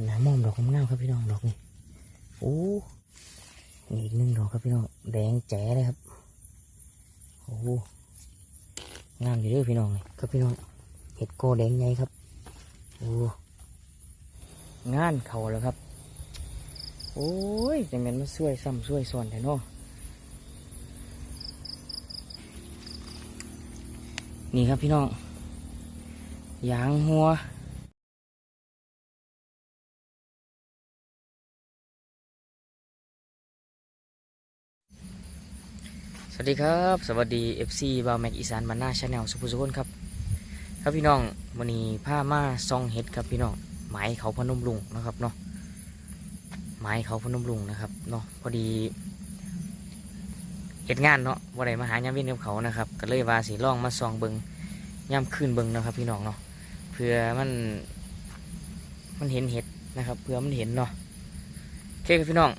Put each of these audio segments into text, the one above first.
นน้ำมอมดอกงามครับพี่น้องดอกนี่โอ้นี่อีกหนึ่งดอกครับพี่น้องแดงแจ๋เลยครับโอ้งามอยู่ด้วยพี่น้องนี่ครับพี่น้องเห็ดโกแดงใหญ่ครับโอ้งานเขาแล้วครับ โอ้ยจังแม่นมาช่วยซ้ำช่วยซ้อนแต่เนาะนี่ครับพี่น้องยางหัว วัสดีครับ สวัสดี FC บาวแม็กอีสานบานหน้าชาแนลสุภุสุคนครับ ครับพี่น้องวันนี้ผ้ามาซองเห็ดครับพี่น้องไม้เขาพนมลุงนะครับเนาะไม้เขาพนมลุงนะครับเนาะพอดีเห็ดงานเนาะวันไหนมาหายามเว้นกับเขานะครับ ก็เลยว่าสีล่องมาซองเบิงย่ำขึ้นเบิงนะครับ พี่น้องเนาะเพื่อมันมันเห็นเห็ดนะครับเพื่อมันเห็นเนาะโอเคครับพี่น้อง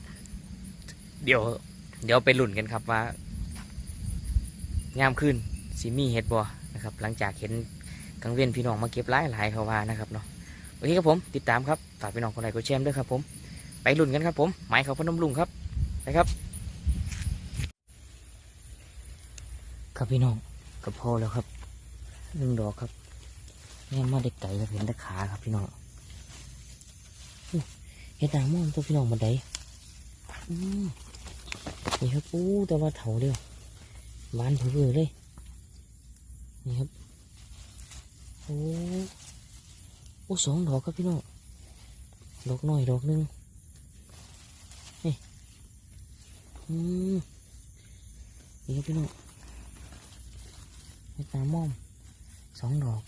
เดี๋ยว เดี๋ยวไปหลุ้นกันครับว่า งามขึ้นสีมีเห็ดบัวนะครับ หลังจากเห็นกังเวียนพี่น้องมาเก็บหลายหลายเขาว่านะครับเนาะโอเคครับผมติดตามครับฝากพี่น้องคนไหนก็แชร์ด้วยครับผม ไปลุ้นกันครับผมหมายเขาพนมลุงครับไปครับครับพี่น้องก็พอแล้วครับหนึ่งดอกครับเนี่ยมาเด็กไก่ครับเห็นต่ขาครับพี่น้องเห็ดนางม่วงตัวพี่น้องบันไดอืมนี่ครับอู้แต่ว่าเถาเดียว หวานเผือเลย นี่ครับ โอ้โอ้สองดอกครับพี่น้อง ดอกน้อยดอกหนึ่งนี่ อืมนี่ครับพี่น้องตามม่อมสองดอก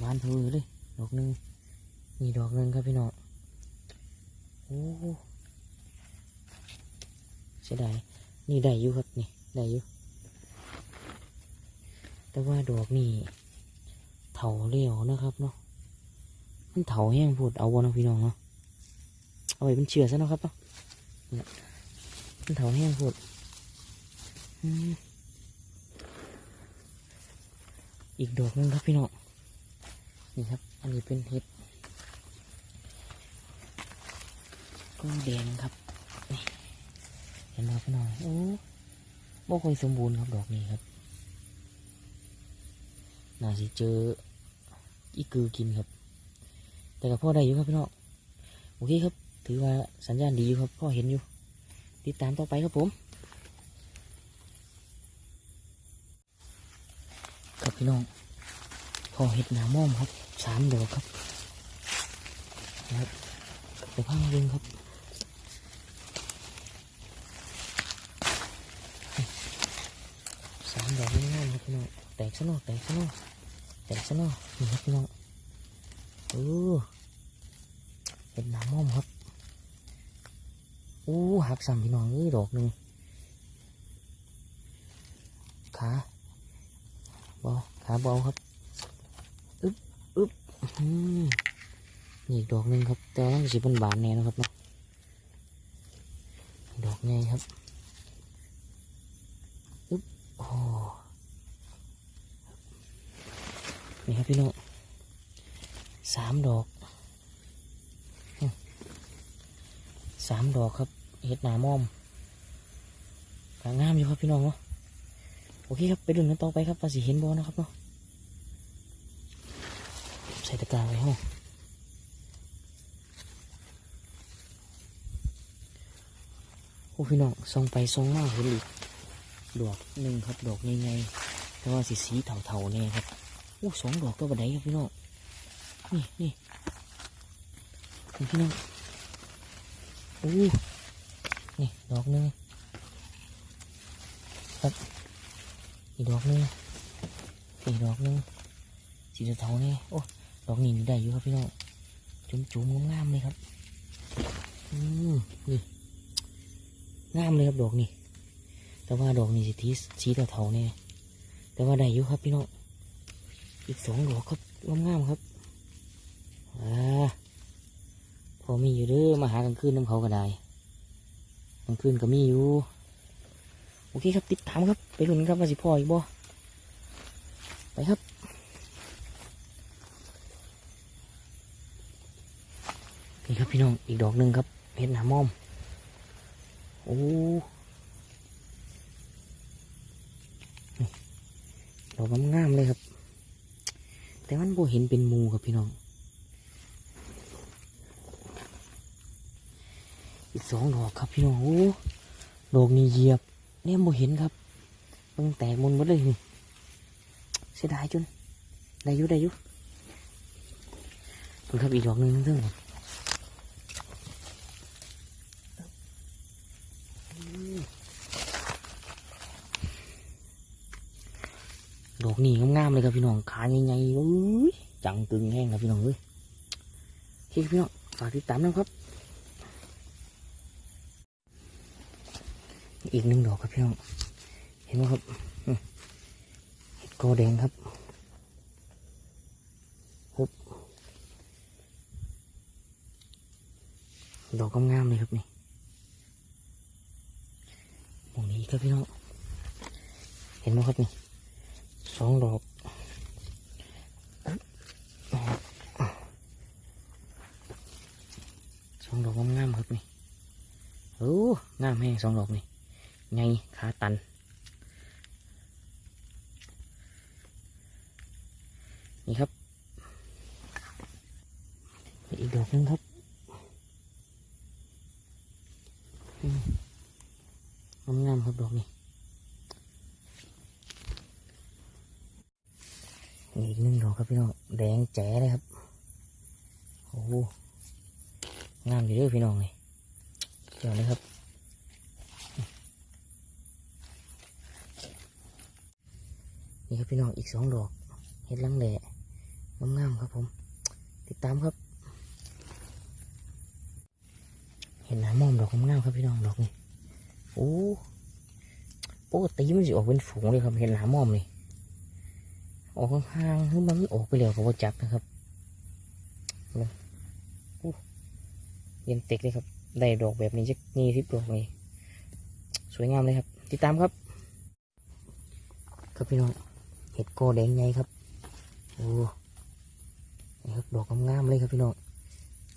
บานเผือเลย ดอกหนึ่งนี่ดอกหนึ่งครับพี่น้องโอ้เสียดายนี่ได้อยู่ครับนี่ ได้อยู่แต่ว่าดอกนี่เถาเลี้ยวนะครับเนาะมันเถาแห้งพูดเอาวะเนะพี่น้องเนาะเอาไว้เป็นเชื่อซะเนาะครับเนาะมันเถาแห้งพูดอืมอีกดอกหนึงครับพี่น้องนี่ครับ อันนี้เป็นเห็ดก้อนแดงครับนี่เห็นไหมพี่น้องโอ้ บ่ค่อยสมบูรณ์ครับดอกนี้ครับ น่าสิเจออีกือกินครับ แต่กับพ่อได้อยู่ครับพี่น้องโอเคครับ ถือว่าสัญญาณดีอยู่ครับ พ่อเห็นอยู่ ติดตามต่อไปครับผม ครับพี่น้องพ่อเห็ดหนาม่อมครับสามดอกครับนะครับไปพังดึงครับ สามดอกง่ายๆครับพี่น้องแตก ซะหน่อยแตกซะหน่อยแตกซะหน่อยนี่ครับพี่น้องเออเป็นน้ำม่อมครับโอ้หักสามพี่น้องเอ้ยดอกหนึ่งขาเบาขาเบาครับอึ๊บอึ๊บนี่อีกดอกหนึ่งครับแต่ว่ามันสิเป็นบานแน่นะครับเนาะดอกใหญ่ครับอึ๊บโอ้ นี่ครับพี่น้องสามดอกสามดอกครับเห็ดหนามอมกางามอยู่ครับพี่น้องเนาะโอเคครับไปดูกันต่อไปครับว่าสิเห็นบอนะครับเนาะใส่ตะกร้าไว้ห้องโอ้พี่น้องส่องไปส่องมาเห็นอีกดอกหนึ่งครับดอกใหญ่ๆแต่ว่าสีสีเทาๆเนี่ยครับ อู้สองดอกตัวบันไดครับพี่น้องนี่นี่นี่พี่น้องอู้นี่ดอกหนึ่งครับอีกดอกหนึ่งอีกดอกหนึ่งสีเทาเนี่ยโอ้ดอกนี้นี่ได้อยู่ครับพี่น้องจุ่มๆงามเลยครับอืมนี่งามเลยครับดอกนี้แต่ว่าดอกนี่สิทีสีเทาเนี่ยแต่ว่าได้อยู่ครับพี่น้อง อีกสองดอกครับงามๆครับอ่าพอมีอยู่เด้อมาหากลางคืนน้ำเขาก็ได้กลางคืนก็มีอยู่ โอเคครับติดตามครับ ไปลุ้นครับว่าสิพ่ออีกบ่ไปครับนี่ครับพี่น้องอีกดอกหนึ่งครับเห็ดหนามอมโอ้ดอกงามๆเลยครับ แต่มันบ่เห็นเป็นมูครับพี่น้อง อีกสองดอกครับพี่น้องโอ้ดอกนี้เหยียบเนี่ยบ่เห็นครับเพิ่งแตกมุนหมดเลยนี่เสียดายจุนได้ยุได้ยุเพิ่งครับอีกดอกหนึ่งเท่านั้น ดอกนี้งามๆเลยครับพี่น้องขาใหญ่ๆโอ้ยจังตึงแห้งครับพี่น้องเอ้ยโอเคพี่น้องฝากติดตามนะครับ อีกหนึ่งดอกครับพี่น้องเห็นไหมครับเห็ดโกแดงครับฮึบดอกงามๆเลยครับนี่ตรงนี้ครับพี่น้องเห็นไหมครับนี่ สองดอกสองดอกงามๆครับนี่โอ้งามแห้งสองดอกนี่ไงขาตันนี่ครับอีกดอกนึงครับงามๆครับดอกนี้ อีกหนึ่งดอกครับพี่น้องแดงแจ๋เลยครับโอ้โหงามอยู่ด้วยพี่น้องเลยเจ๋อเลยครับนี่ครับพี่น้องอีกสองดอกเห็ดลังแหล่งามๆครับผม ติดตามครับ เห็นหน้ามอมดอกงามๆครับพี่น้องดอกนี่โอ้ปกติมันจะออกเป็นฝูงเลยครับเห็นหน้ามอมนี่ ออกห่างๆคือมันออกไปแล้วก็ว่าจักนะครับเลยโอ้เย็นเต็กเลยครับ ได้ดอกแบบนี้จะนี่ทิพดอกนี่สวยงามเลยครับ ติดตามครับ ครับพี่น้องเห็ดโกแดงไงครับโอ้นี่ครับดอกงามเลยครับพี่น้อง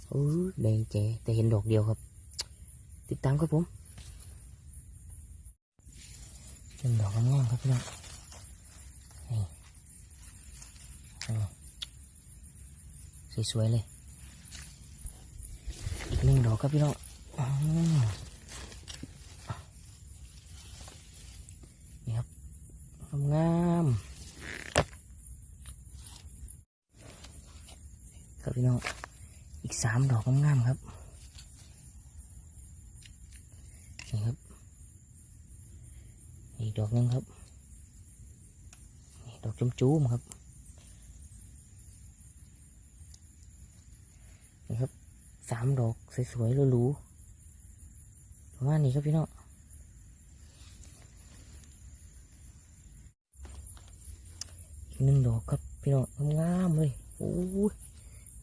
โอ้แดงแจ๋แต่เห็นดอกเดียวครับ ติดตามครับผมเป็นดอกงามครับพี่น้องนี่นี่ สวยๆเลย อีกหนึ่งดอกครับพี่น้องนี่ครับงามๆครับพี่น้อง อีกสามดอกงามครับ นี่ครับ อีกดอกหนึงครับ ดอกจุ้มจูมๆครับ นี่ครับ สามดอกสวยๆหรูๆประมาณนี้ครับพี่น้องอีกหนึ่งดอกครับพี่น้องงามเลยโอ้ย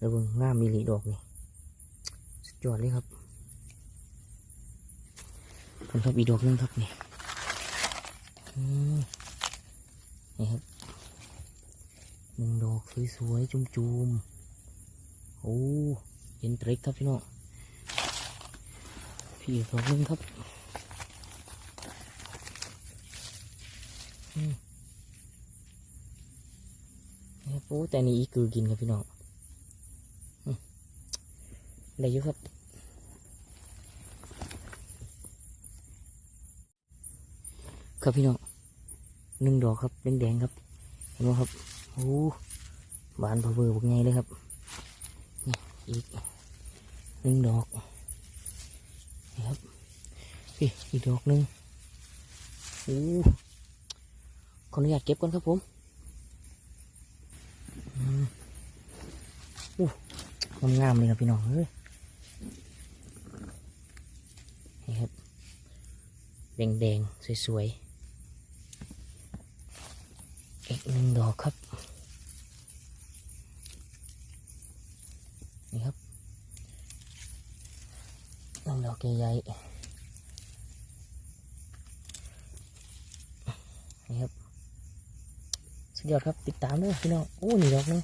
ระเบิงงามมีหลีดอกนี่สุดยอดเลยครับผมครับอีดอกนึงครับนี่นี่ครับหนึ่งดอกสวยๆจุ่มๆโอ้ เย็นตร็กครับพี่น้องพี่อีกดอกหนึงครับนครับโอ้แต่นี่อีกือกินครับพี่น้องได้ยู่ครับครับพี่น้องหนึ่งดอกครับแดงๆครับเห็นไหมครับโอ้บานเบอร์ๆบกไงเลยครับ อีกหนึ่งดอกนี่ครับพี่อีกดอกหนึ่งโอ้ขออนุญาตเก็บก่อนครับผมอืมอู้งามๆเลยครับพี่น้องเฮ้ยนี่ครับแดงๆสวยๆอีกหนึ่งดอกครับ นี่ครับหนึ่งดอกใหญ่ๆนี่ครับ สุดยอดครับ ติดตามด้วยพี่น้องโอ้หนี่งดอกหนึง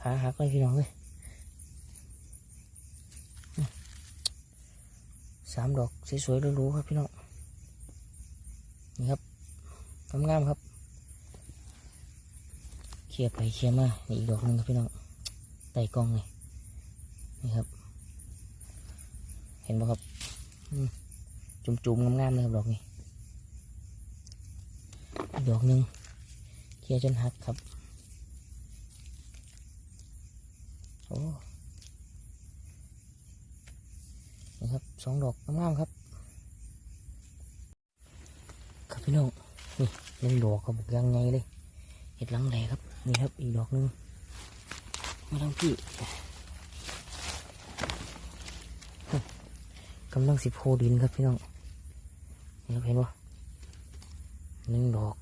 ขาหักเลยพี่น้องเลยสามดอกสวยๆรูๆครับพี่น้อง นี่ครับงามๆครับ เคลียร์ไปเคลียร์มาอีกดอกหนึงครับพี่น้องไต่กองเลยนี่ครับ เห็นไหมครับจุ่มๆงามๆเลยครับดอกนี้อีกดอกหนึ่งเคลียร์จนหักครับโอ้นี่ครับสองดอกงามๆครับครับพี่น้องนี่หนึ่งดอกครับบยังไงเลย เห็ดลังแหลครับ นี่ครับอีกดอกหนึ่งมาทางพี่กำลังสิโพดินครับพี่น้องนี่ครับเห็นปะหนึ่งดอก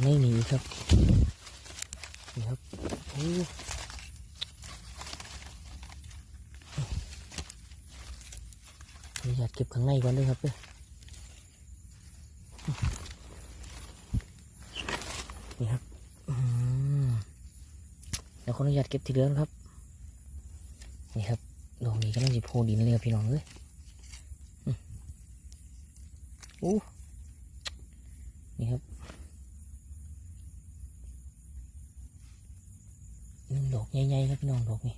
ไม่หนีครับนี่ครับโอ้ขออนุญาตเก็บข้างในก่อนด้วยครับเด้อ นี่ครับอืมแล้วขออนุญาตเก็บทีเดียวนครับ นี่ครับดอกนี้ก็น่าจะโพดินเลยพี่น้องเลยอืมโอ้นี่ครับนึ่งดอกใหญ่ๆครับพี่น้องดอกนี้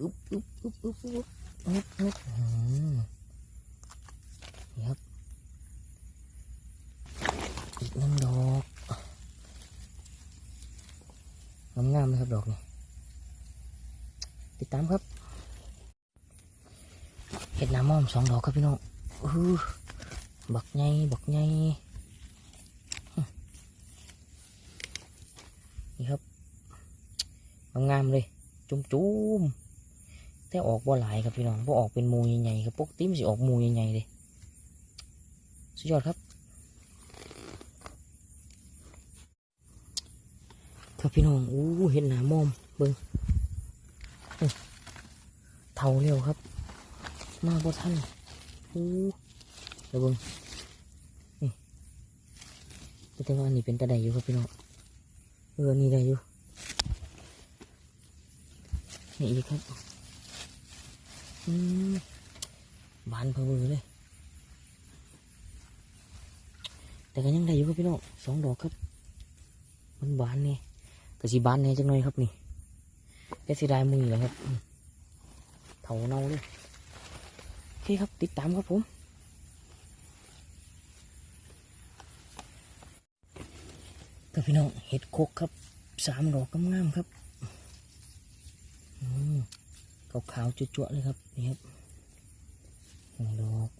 อุ๊บอุ๊บอุ๊บอุ๊บอุ๊บนึกนึกอืมนี่ครับ อีกหนึ่งดอก งามๆเลยครับดอกนี้ติดตามครับเห็ดน้ำม้อมสองดอกครับพี่น้องอื้บักไงบักไงนี่ครับงามๆเลยจุ่มๆแต่ออกบ่หลายครับพี่น้องบ่ออกเป็นมูใหญ่ๆครับปกติมันสิออกมูใหญ่ๆเลยสุดยอดครับ ครับพี่น้องอู้เห็นหนามอมเบิ้งเท่าเร็วครับ มาบ่ทันอู้เดี๋ยวเบิ้งนี่แต่ว่าอันนี้เป็นตะไดอยู่ครับพี่น้องเออนี่ได้อยู่นี่อีกครับอืมบานเพอเวอเลย แต่ก็ยังได้อยู่ครับพี่น้องสองดอกครับมันบานเนี่ย แต่สีบานเนี่จังเลยครับนี่แค่สีดายมือแหละครับเถาเน่าเลยโอเคครับติดตามครับผมครับพี่น้องเห็ดโคกครับสามดอกงามๆครับอืมขาวๆจุ๊ๆเลยครับนี่ครับหนึ่งดอก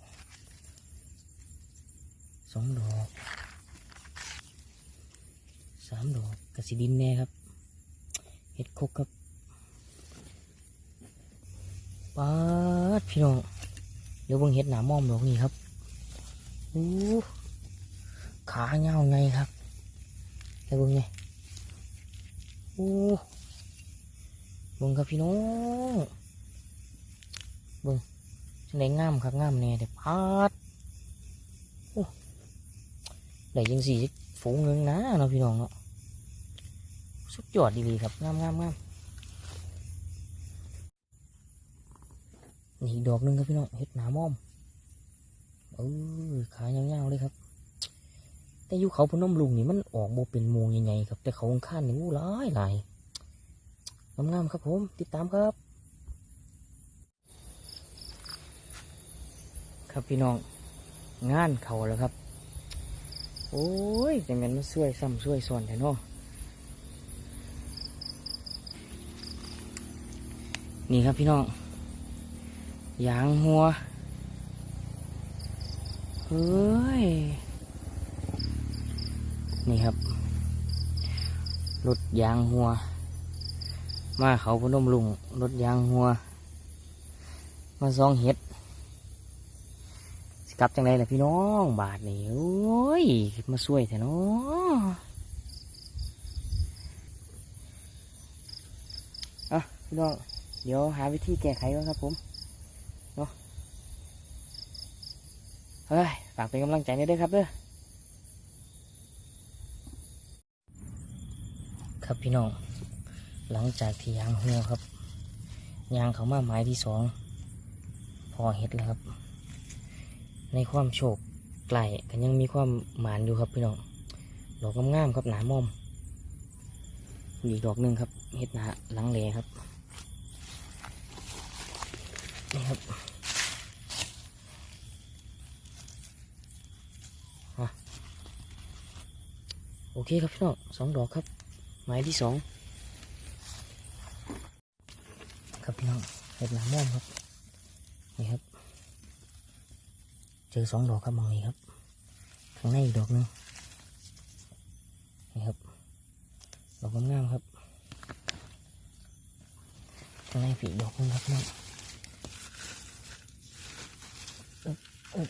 สองดอกสามดอก กระสีดินแน่ครับเห็ดคกครับปาดพี่น้องเดี๋ยวเบิ่งเห็ดหนามอมดอกนี้ครับอู้ขาเงาไงครับเดี๋ยวเบิ่งไงอู้เบิ่งครับพี่น้องเบิ่งจังไดงามครับงามแน่แต่พาดโอ้ได้ยังสี่ฝูงหนึงนะเนาะพี่น้องเนาะ สุดยอดดีๆครับงามงามงามนี่ดอกหนึงครับพี่น้องเห็ดหนามอมเออขายาวๆเลยครับ แต่อยู่เขาพนมลุงนี่มันออกโบเป็นมูยังไงครับ แต่เขาข้างๆนี่งูหลายหลายงามๆครับผม ติดตามครับ ครับพี่น้องงานเขาแล้วครับ โอ้ยจังงั้นมันช่วยซ้ำช่วยซ้อนแท้เนาะ นี่ครับพี่น้องยางหัวเฮ้ย นี่ครับรถยางหัว มาเขาพนมลุงรถยางหัว มาซองเห็ดกลับจังไรล่ะพี่น้องบาทนี่โอ้ย มาช่วยแท้เนาะอะพี่น้อง เดี๋ยวหาวิธีแก้ไขก่อนครับผมเนาะเฮ้ยฝากเป็นกำลังใจด้วยครับเด้อครับพี่น้อง หลังจากที่ยางหัวครับยางเขามาหมายที่สองพอเห็ดแล้วครับ ในความโชคไกลกันยังมีความหมานอยู่ครับพี่น้องดอกงามๆครับหนามอมอีกดอกหนึ่งครับเห็ดหนาหลังเลครับ ครับอโอเคครับพี่น้องสองดอกครับ หมายที่สองครับพี่น้องเห็ดหนาม่อมครับนี่ครับ เจอสองดอกครับมองนี้ครับข้างในอีกดอกหนึงนี่ครับดอกงามๆครับข้างในผีดอกนึงครับพี่น้องอึ๊บอึ๊บอืมนี่ครับ หน้า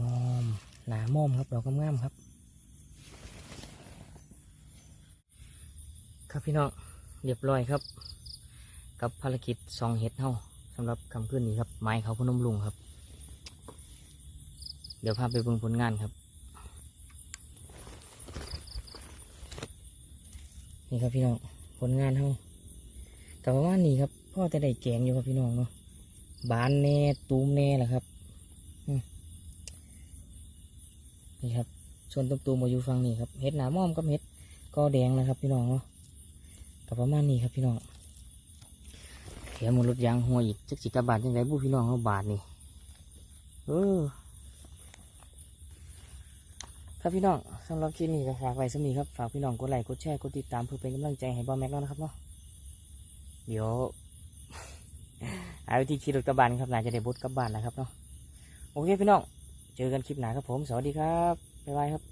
มอม หนามอมครับดอกงามๆครับ ครับพี่น้องเรียบร้อยครับ กับภารกิจซองเห็ดเฮาสำหรับคำขึ้นนี้ครับ ไม้เขาพนมลุงครับ เดี๋ยวพาไปเบิ่งผลงานครับ นี่ครับพี่น้องผลงานเฮากับประมาณนี้ครับพ่อจะได้แกงอยู่ครับพี่น้องเนาะบานแน่ตูมแน่แหละครับนี่ครับส่วนตุ้มตูมมาอยู่ฝั่งนี้ครับเห็ดหนาม่อมกับเห็ดกอแดงนะครับ พี่น้องเนาะกับประมาณนี้ครับพี่น้องเขียมูลรถยางหัวอีกจักจิกระบาดยังไงบู้พี่น้องเขาบาทนี่เออ ครับพี่น้องสำหรับคลิปนี้ก็ฝากไว้สำนีครับ ฝากพี่น้องกดไลค์กดแชร์กดติดตามเพื่อเป็นกำลังใจให้บอแม็กแล้วนะครับเนาะเดี๋ยวหาวิธีขี่รถกระบะครับน่าจะได้บดกระบาดนะครับเนาะโอเคพี่น้องเจอกันคลิปหน้าครับผม สวัสดีครับบ๊ายบายครับ